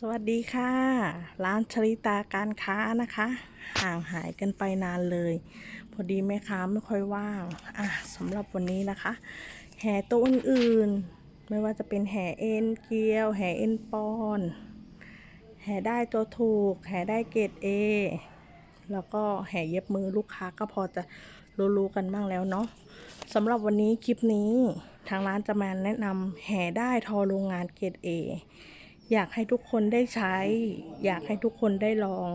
สวัสดีค่ะ ร้านชลิตาการค้านะคะ ห่างหายกันไปนานเลย พอดีแม่ค้าไม่ค่อยว่างอะสำหรับวันนี้นะคะ แห่ตัวอื่นๆ ไม่ว่าจะเป็นแห่เอ็นเกลียว แห่เอ็นปอน แห่ได้ตัวถูก แห่ได้เกรดเอแล้วก็แห่เย็บมือลูกค้าก็พอจะรู้ๆกันบ้างแล้วเนาะสำหรับวันนี้คลิปนี้ ทางร้านจะมาแนะนำแห่ได้ทอโรงงานเกรดเอ อยากให้ทุกคนได้ใช้ อยากให้ทุกคนได้ลอง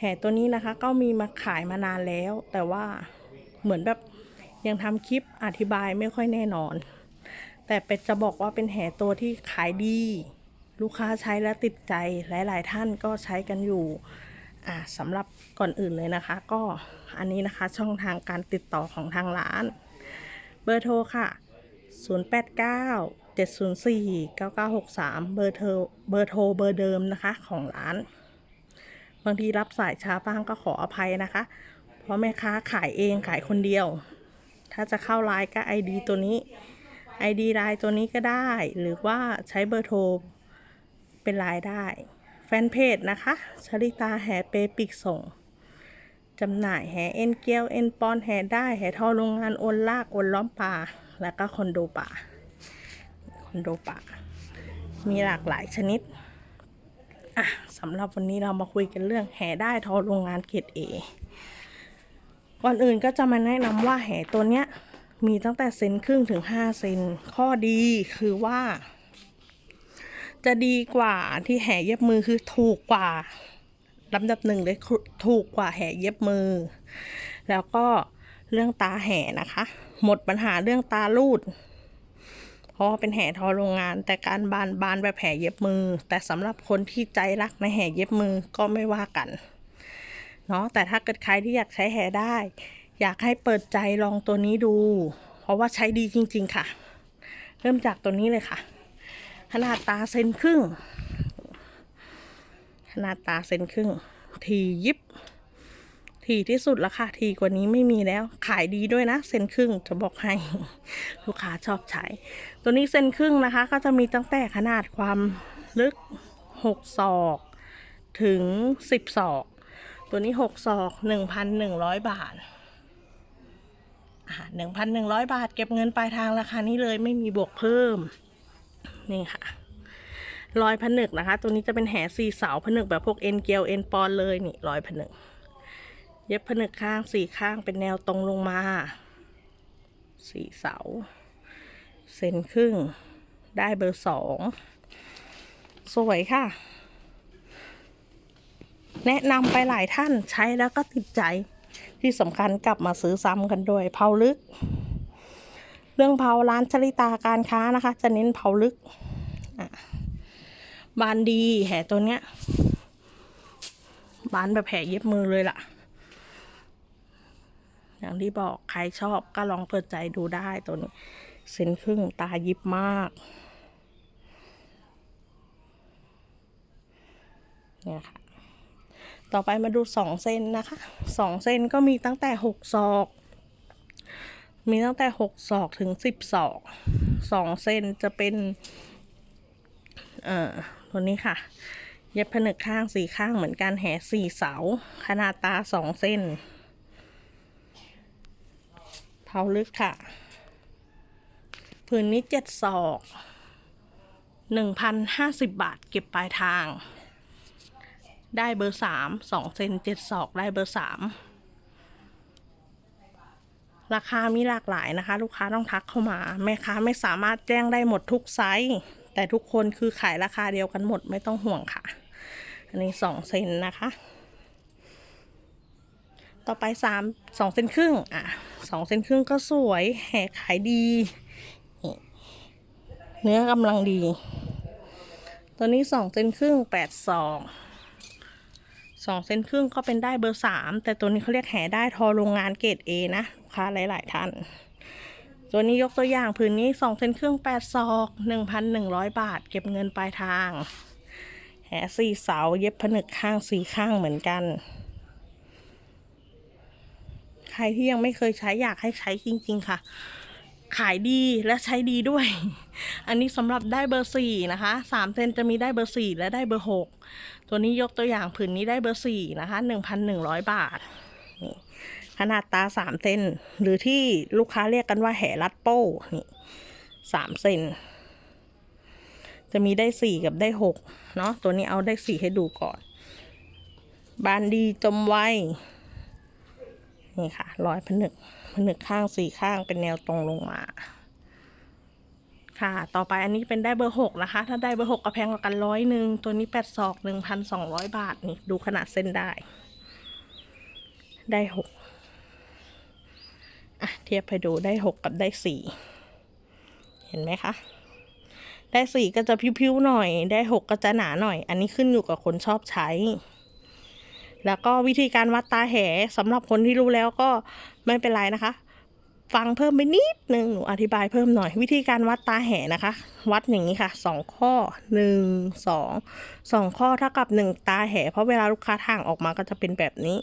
แห่ตัวนี้นะคะ ก็มีมาขายมานานแล้ว แต่ว่าเหมือนแบบยังทำคลิปอธิบายไม่ค่อยแน่นอน แต่เป็ดจะบอกว่าเป็นแห่ตัวที่ขายดี ลูกค้าใช้แล้วติดใจหลาย ๆ ท่านก็ใช้กันอยู่อ่าสำหรับก่อนอื่นเลยนะคะ ก็อันนี้นะคะช่องทางการติดต่อของทางร้าน เบอร์โทรค่ะ 089 704 9963 เบอร์โทรเบอร์โทรเบอร์เดิมนะคะของร้าน บางทีรับสายช้าบ้างก็ขออภัยนะคะ เพราะแม่ค้าขายเองขายคนเดียว ถ้าจะเข้าไลน์ก็ ID ตัวนี้ ID ไลน์ตัวนี้ก็ได้ หรือว่าใช้เบอร์โทรเป็นไลน์ได้ แฟนเพจนะคะชลิตาแห่เปปิกส่งจำหน่ายแห่เอ็นเกลียวเอ็นปอนแห่ได้แห่ทอโรงงานโอนลากโอนล้อมป่า แล้วก็คอนโดป่า อนโดป่ามีหลากหลายชนิด อะสำหรับวันนี้เรามาคุยกันเรื่องแห่ได้ทอโรงงานเกรดเอก่อนอื่นก็จะมาแนะนำว่าแห่ตัวเนี้ย มีตั้งแต่เซนครึ่งถึง5เซน ข้อดีคือว่า จะดีกว่าที่แห่เย็บมือคือถูกกว่าลำดับหนึ่งเลยถูกกว่าแห่เย็บมือ แล้วก็เรื่องตาแห่นะคะ หมดปัญหาเรื่องตาลูด ราะว่าเป็นแห่ทอโรงงาน แต่การบานบานแบบแห่เย็บมือ แต่สำหรับคนที่ใจรักในแห่เย็บมือก็ไม่ว่ากันเนาะแต่ถ้าเกิดใครที่อยากใช้แห่ได้ อยากให้เปิดใจลองตัวนี้ดู เพราะว่าใช้ดีจริง ๆ ค่ะ เริ่มจากตัวนี้เลยค่ะ ขนาดตาเซนครึ่ง ขนาดตาเซนครึ่ง ทียิบ ทีที่สุดแล้วค่ะทีกว่านี้ไม่มีแล้ว ขายดีด้วยนะเซนครึ่งจะบอกให้ ลูกค้าชอบใช้ ตัวนี้เซนครึ่งนะคะ ก็จะมีตั้งแต่ขนาดความลึก 6 ศอก ถึง 10 ศอก ตัวนี้ 6 ศอก 1,100 บาทอ่า1,100บาทเก็บเงินปลายทางราคานี้เลยไม่มีบวกเพิ่ม นี่ค่ะรอยผนึกนะคะ ตัวนี้จะเป็นแหสี่เสาผนึกแบบพวกเอ็นเกลียวเอ็นปอนเลยนี่รอยผนึก เย็บผนึกข้างสี่ข้างเป็นแนวตรงลงมาสี่เสา เซนครึ่ง ได้เบอร์สอง สวยค่ะ แนะนำไปหลายท่านใช้แล้วก็ติดใจที่สำคัญกลับมาซื้อซ้ำกันด้วย เผาลึก เรื่องเผาร้านชลิตาการค้านะคะ จะเน้นเผาลึก บานดีแห่ตัวเนี้ย บานแบบแห่เย็บมือเลยล่ะ อย่างที่บอกใครชอบก็ลองเปิดใจดูได้ตัวนี้เส้นครึ่งตายิบมากเนี่ยค่ะ ต่อไปมาดูสองเส้นนะคะสองเส้นก็มีตั้งแต่หกศอก มีตั้งแต่หกศอกถึงสิบศอกสองเส้นจะเป็น เอ่อ ตัวนี้ค่ะ เย็บผนึกข้างสี่ข้างเหมือนกันแห่สี่เสา ขนาดตาสองเส้น เผาลึกค่ะ ผืนนี้เจ็ดศอกหนึ่งพันห้าสิบบาทเก็บปลายทาง ได้เบอร์สามสองเซนเจ็ดศอกได้เบอร์สามราคามีหลากหลายนะคะ ลูกค้าต้องทักเข้ามา แม่ค้าไม่สามารถแจ้งได้หมดทุกไซส์แต่ทุกคนคือขายราคาเดียวกันหมดไม่ต้องห่วงค่ะ อันนี้สองเซนนะคะ ต่อไปสามสองเซนครึ่งอะสองเซนครึ่งก็สวยแหกขายดี เนื้อกำลังดี ตัวนี้สองเซนครึ่งแปดสองสองเซนครึ่งก็เป็นได้เบอร์สามแต่ตัวนี้เขาเรียกแห่ได้ทอโรงงานเกรดเอนะลูกค้าหลาย ๆ ท่าน ตัวนี้ยกตัวอย่างผืนนี้สองเซนครึ่งแปดศอกหนึ่งพันหนึ่งร้อยบาท เก็บเงินปลายทาง แหสี่เสาเย็บผนึกข้างสี่ข้างเหมือนกัน รที่ยังไม่เคยใช้อยากให้ใช้จริง ๆ ค่ะ ขายดีและใช้ดีด้วย อันนี้สำหรับได้เบอร์สี่นะคะสามเซนจะมีได้เบอร์สี่และได้เบอร์หกตัวนี้ยกตัวอย่างผืนนี้ได้เบอร์สี่นะคะหนึ่งพันหนึ่งร้อยบาทนี่ขนาดตาสามเซนหรือที่ลูกค้าเรียกกันว่าแห่รัดโป้นี่สามเซนจะมีได้สี่กับได้หกเนาะตัวนี้เอาได้สี่ให้ดูก่อน บานดีจมไว นี่ค่ะร้อยผนึกผนึกข้างสี่ข้างเป็นแนวตรงลงมา ค่ะ ต่อไปอันนี้เป็นได้เบอร์หกนะคะ ถ้าได้เบอร์หกก็แพงกว่ากันร้อยหนึ่งตัวนี้แปดศอกหนึ่งพันสองร้อยบาทนี่ดูขนาดเส้นได้ ได้หกอะเทียบให้ดูได้หกกับได้สี่เห็นไหมคะได้สี่ก็จะพิ้วๆหน่อย ได้หกก็จะหนาหน่อย อันนี้ขึ้นอยู่กับคนชอบใช้ แล้วก็วิธีการวัดตาแหสำหรับคนที่รู้แล้วก็ไม่เป็นไรนะคะ ฟังเพิ่มไปนิดนึงหนูอธิบายเพิ่มหน่อย วิธีการวัดตาแหนะคะ วัดอย่างนี้ค่ะสองข้อหนึ่งสองสองข้อเท่ากับหนึ่งตาแหเพราะเวลาลูกค้าทางออกมาก็จะเป็นแบบนี้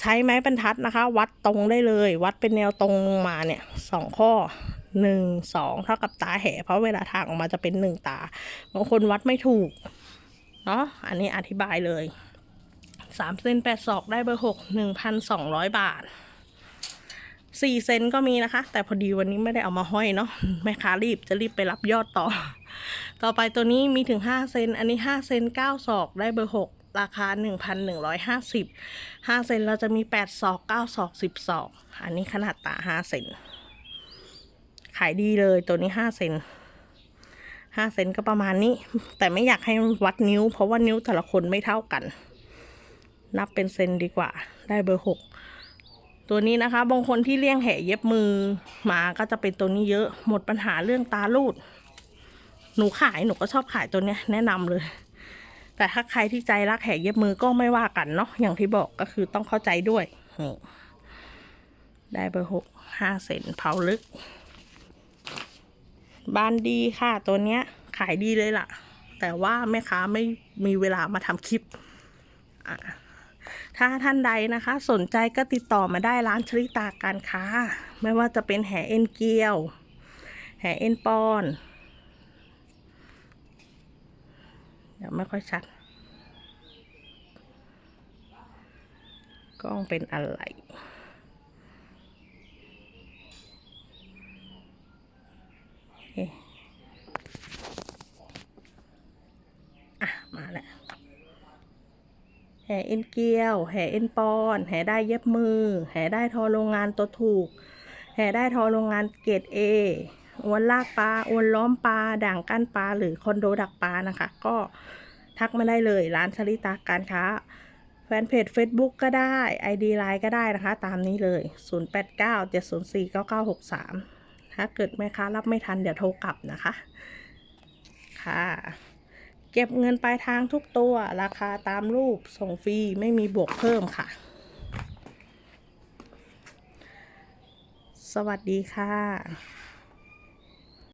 ใช้ไม้บรรทัดนะคะ วัดตรงได้เลย วัดเป็นแนวตรงมาเนี่ยสองข้อหนึ่งสองเท่ากับตาแหเพราะเวลาทางออกมาจะเป็นหนึ่งตาบางคนวัดไม่ถูกเนาะอันนี้อธิบายเลย สามเซนแปดศอกได้เบอร์หกหนึ่งพันสองร้อยบาทสี่เซนก็มีนะคะ แต่พอดีวันนี้ไม่ได้เอามาห้อยเนาะแม่ค้ารีบจะรีบไปรับยอดต่อ ต่อไปตัวนี้มีถึงห้าเซนอันนี้ห้าเซนเก้าศอกได้เบอร์หกราคาหนึ่งพันหนึ่งร้อยห้าสิบห้าเซนเราจะมีแปดศอกเก้าศอกสิบศอก อันนี้ขนาดตาห้าเซน ขายดีเลยตัวนี้ห้าเซนห้าเซนก็ประมาณนี้ แต่ไม่อยากให้วัดนิ้ว เพราะว่านิ้วแต่ละคนไม่เท่ากัน นับเป็นเซนดีกว่า ได้เบอร์หกตัวนี้นะคะ บางคนที่เลี้ยงแห่เย็บมือมาก็จะเป็นตัวนี้เยอะ หมดปัญหาเรื่องตาลูด หนูขายหนูก็ชอบขายตัวเนี้ยแนะนำเลย แต่ถ้าใครที่ใจรักแห่เย็บมือก็ไม่ว่ากันเนาะ อย่างที่บอกก็คือต้องเข้าใจด้วยนี่ได้เบอร์หกห้าเซนเผาลึก บานดีค่ะตัวเนี้ย ขายดีเลยล่ะ แต่ว่าแม่ค้าไม่มีเวลามาทำคลิป อะ ถ้าท่านใดนะคะ สนใจก็ติดต่อมาได้ร้านชริตาการค้า ไม่ว่าจะเป็นแห่เอ็นเกียว แห่เอ็นปอนเดี๋ยวไม่ค่อยชัด กล้องเป็นอะไรเอ๊ะอะ มาแล้ว แห่เอ็นเกลียว แห่เอ็นปอน แห่ได้เย็บมือ แห่ได้ทอโรงงานตัวถูก แห่ได้ทอโรงงานเกรดเออวนลากปลาอวนล้อมปลา ด่างก้านปลา หรือคอนโดดักปลานะคะ ก็ทักมาได้เลยร้านชลิตาการค้า แฟนเพจ Facebook ก็ได้ ID Line ก็ได้นะคะ ตามนี้เลย 0897049963 ถ้าเกิดแม่ค้ารับไม่ทันเดี๋ยวโทรกลับนะคะ ค่ะ เก็บเงินปลายทางทุกตัว ราคาตามรูปส่งฟรี ไม่มีบวกเพิ่มค่ะ สวัสดีค่ะ